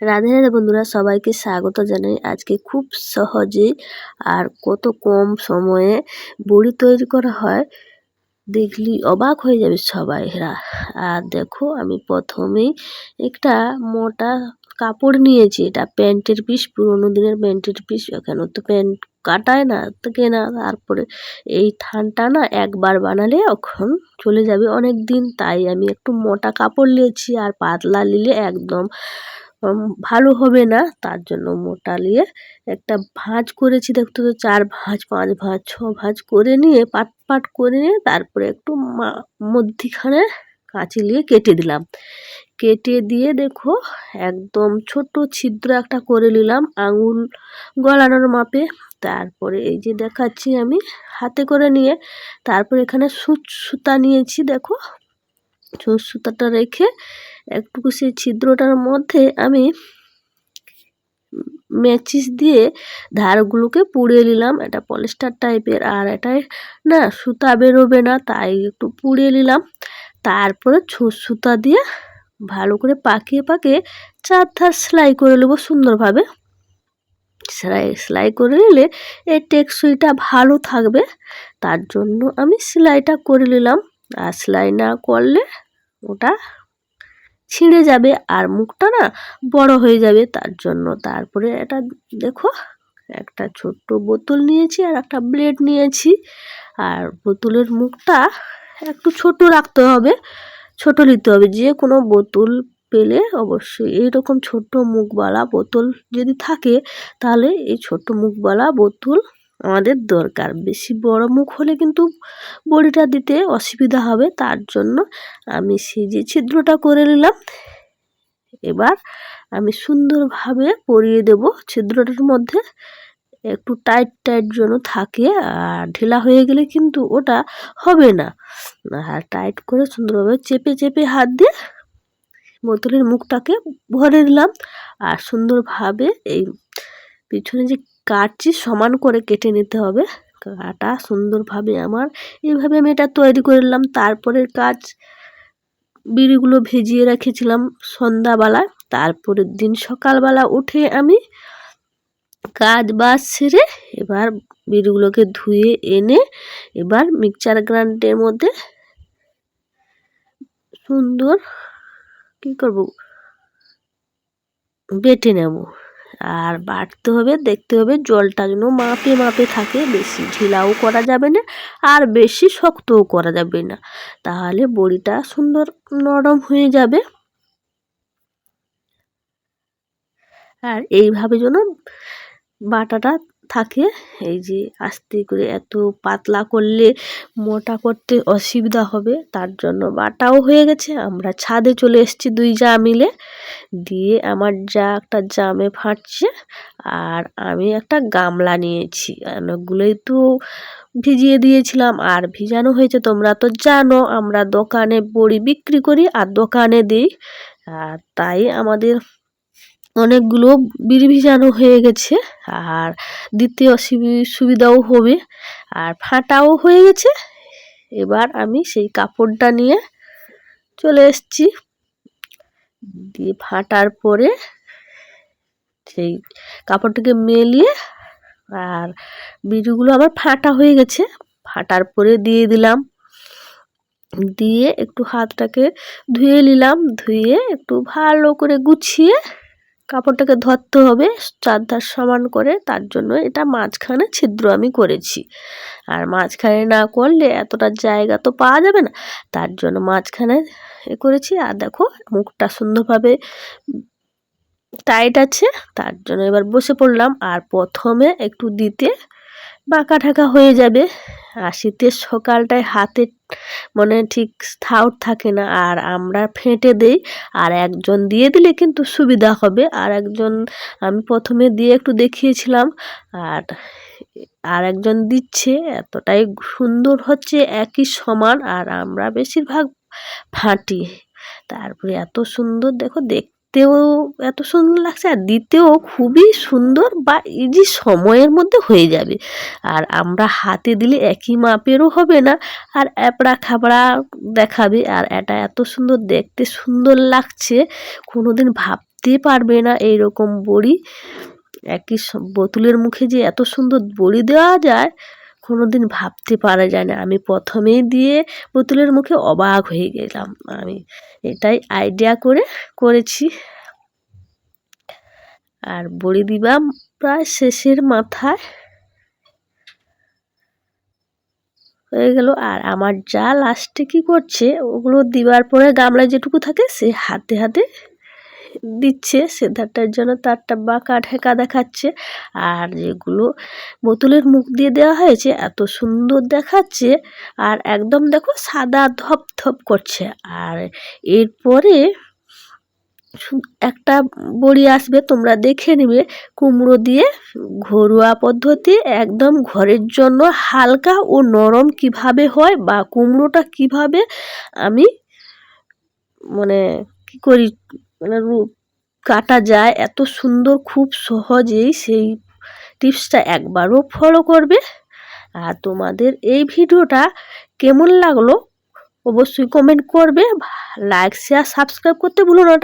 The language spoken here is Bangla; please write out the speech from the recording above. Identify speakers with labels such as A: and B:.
A: রাধে রাধে বন্ধুরা, সবাইকে স্বাগত জানাই। আজকে খুব সহজে আর কত কম সময়ে বড়ি তৈরি করা হয়, দেখলি অবাক হয়ে যাবে সবাই আর দেখো, আমি প্রথমেই একটা মোটা কাপড় নিয়েছি, এটা প্যান্টের পিস, পুরোনো দিনের প্যান্টের পিস। এখানে তো প্যান্ট কাটায় না, তো কেনা। তারপরে এই থানটা না একবার বানালে এখন চলে যাবে অনেক দিন। তাই আমি একটু মোটা কাপড় নিয়েছি আর পাতলা নিলে একদম ভালো হবে না। তার জন্য মোটা নিয়ে একটা ভাঁজ করেছি। দেখতে তো চার ভাঁজ, পাঁচ ভাঁজ, ছ ভাঁজ করে নিয়ে পাট পাট করে নিয়ে তারপরে একটু মধ্যিখানে কাঁচি নিয়ে কেটে দিলাম। কেটে দিয়ে দেখো একদম ছোট ছিদ্র একটা করে নিলাম আঙুল গলানোর মাপে। তারপরে এই যে দেখাচ্ছি আমি হাতে করে নিয়ে তারপর এখানে সুচ সুতা নিয়েছি। দেখো সুচ সুতাটা রেখে একটুকু সেই ছিদ্রটার মধ্যে আমি ম্যাচিস দিয়ে ধারগুলোকে পুড়িয়ে নিলাম। এটা পলিস্টার টাইপের, আর এটাই না সুতা বেরোবে না, তাই একটু পুড়িয়ে নিলাম। তারপরে ছুঁচ সুতা দিয়ে ভালো করে পাকিয়ে পাকিয়ে চার ধার সেলাই করে নেব সুন্দরভাবে। সেলাই সেলাই করে নিলে এই টেকসইটা ভালো থাকবে। তার জন্য আমি সেলাইটা করে নিলাম। আর সেলাই না করলে ওটা ছিঁড়ে যাবে আর মুখটা না বড় হয়ে যাবে তার জন্য। তারপরে এটা দেখো, একটা ছোট্ট বোতল নিয়েছি আর একটা ব্লেড নিয়েছি। আর বোতলের মুখটা একটু ছোট রাখতে হবে, ছোট নিতে হবে। যে কোনো বোতল পেলে অবশ্যই এইরকম ছোট্ট মুখবালা বোতল যদি থাকে, তাহলে এই ছোট্ট মুখওয়ালা বোতল আমাদের দরকার। বেশি বড় মুখ হলে কিন্তু বড়িটা দিতে অসুবিধা হবে, তার জন্য আমি সেই যে ছিদ্রটা করে নিলাম, এবার আমি সুন্দরভাবে পরিয়ে দেব। ছিদ্রটার মধ্যে একটু টাইট টাইট যেন থাকে, আর ঢিলা হয়ে গেলে কিন্তু ওটা হবে না। আর টাইট করে সুন্দরভাবে চেপে চেপে হাত দিয়ে বোতলের মুখটাকে ভরে দিলাম আর সুন্দরভাবে এই পিছনে যে কাটছি সমান করে কেটে নিতে হবে। কাটা সুন্দরভাবে আমার, এইভাবে আমি এটা তৈরি করে নিলাম। তারপরের কাজ, বিড়িগুলো ভেজিয়ে রেখেছিলাম সন্ধ্যাবেলা তারপরের দিন সকালবেলা উঠে আমি কাজ বাজ সেরে এবার বিড়িগুলোকে ধুয়ে এনে এবার মিক্সচার গ্রাইন্ডের মধ্যে সুন্দর কি করব, বেটে নেব। আর বাটতে হবে, দেখতে হবে জলটা যেন মাপে মাপে থাকে, বেশি ঢিলাও করা যাবে না আর বেশি শক্তও করা যাবে না। তাহলে বড়িটা সুন্দর নরম হয়ে যাবে। আর এইভাবে যেন বাটাটা থাকে, এই যে আস্তে করে এত পাতলা করলে মোটা করতে অসুবিধা হবে, তার জন্য বাটাও হয়ে গেছে। আমরা ছাদে চলে এসেছি দুই যা মিলে, দিয়ে আমার যা একটা জামে ফাটছে আর আমি একটা গামলা নিয়েছি। অনেকগুলোই তো ভিজিয়ে দিয়েছিলাম, আর ভিজানো হয়েছে, তোমরা তো জানো, আমরা দোকানে বড়ি বিক্রি করি আর দোকানে দিই। আর তাই আমাদের অনেকগুলো বিড়ি ভিজানো হয়ে গেছে, আর দ্বিতীয় সুবিধাও হবে, আর ফাটাও হয়ে গেছে। এবার আমি সেই কাপড়টা নিয়ে চলে এসছি। দিয়ে ফাটার পরে সেই কাপড়টাকে মেলিয়ে, আর বিড়িগুলো আবার ফাটা হয়ে গেছে। ফাটার পরে দিয়ে দিলাম। দিয়ে একটু হাতটাকে ধুয়ে নিলাম। ধুয়ে একটু ভালো করে গুছিয়ে কাপড়টাকে ধরতে হবে, চারধার সমান করে তার জন্য এটা মাঝখানে ছিদ্র আমি করেছি। আর মাঝখানে না করলে এতটা জায়গা তো পাওয়া যাবে না। তার জন্য মাঝখানে এ করেছি। আর দেখো, মুখটা সুন্দরভাবে টাইট আছে, তার জন্য এবার বসে পড়লাম। আর প্রথমে একটু দিতে বাঁকা ঢাকা হয়ে যাবে। আর শীতের সকালটায় হাতে মানে ঠিক স্থাউট থাকে না। আর আমরা ফেটে দেই। আর একজন দিয়ে দিলে কিন্তু সুবিধা হবে। আর একজন আমি প্রথমে দিয়ে একটু দেখিয়েছিলাম। আর আর একজন দিচ্ছে। এতটাই সুন্দর হচ্ছে একই সমান। আর আমরা বেশিরভাগ ফাঁটি। তারপরে এত সুন্দর, দেখো দেখ দেখতেও এত সুন্দর লাগছে আর দিতেও খুবই সুন্দর বা ইজি সময়ের মধ্যে হয়ে যাবে। আর আমরা হাতে দিলে একই মাপেরও হবে না আর অ্যাপড়া খাবড়া দেখাবে আর এটা এত সুন্দর দেখতে সুন্দর লাগছে কোনো দিন ভাবতে পারবে না এই রকম বড়ি। একই বোতলের মুখে যে এত সুন্দর বড়ি দেওয়া যায় কোনোদিন ভাবতে পারা যায় না। আমি প্রথমেই দিয়ে পুতুলের মুখে অবাক হয়ে গেলাম। আমি এটাই আইডিয়া করে করেছি। আর বড়ি দিবা প্রায় শেষের মাথায় হয়ে গেল। আর আমার যা লাস্টে কি করছে, ওগুলো দিবার পরে গামলায় যেটুকু থাকে, সে হাতে হাতে দিচ্ছে সে ধারটার জন্য তারটা বাঁকা ঢেকা দেখাচ্ছে। আর যেগুলো বোতলের মুখ দিয়ে দেওয়া হয়েছে, এত সুন্দর দেখাচ্ছে। আর একদম দেখো সাদা ধপ ধপ করছে। আর এরপরে একটা বড়ি আসবে, তোমরা দেখে নিবে। কুমড়ো দিয়ে ঘরোয়া পদ্ধতি, একদম ঘরের জন্য হালকা ও নরম কীভাবে হয় বা কুমড়োটা কীভাবে আমি মানে কি করি মানে রূপ কাটা যায়, এত সুন্দর, খুব সহজেই সেই টিপসটা একবারও ফলো করবে। আর তোমাদের এই ভিডিওটা কেমন লাগল অবশ্যই কমেন্ট করবে। লাইক শেয়ার সাবস্ক্রাইব করতে ভুলো না।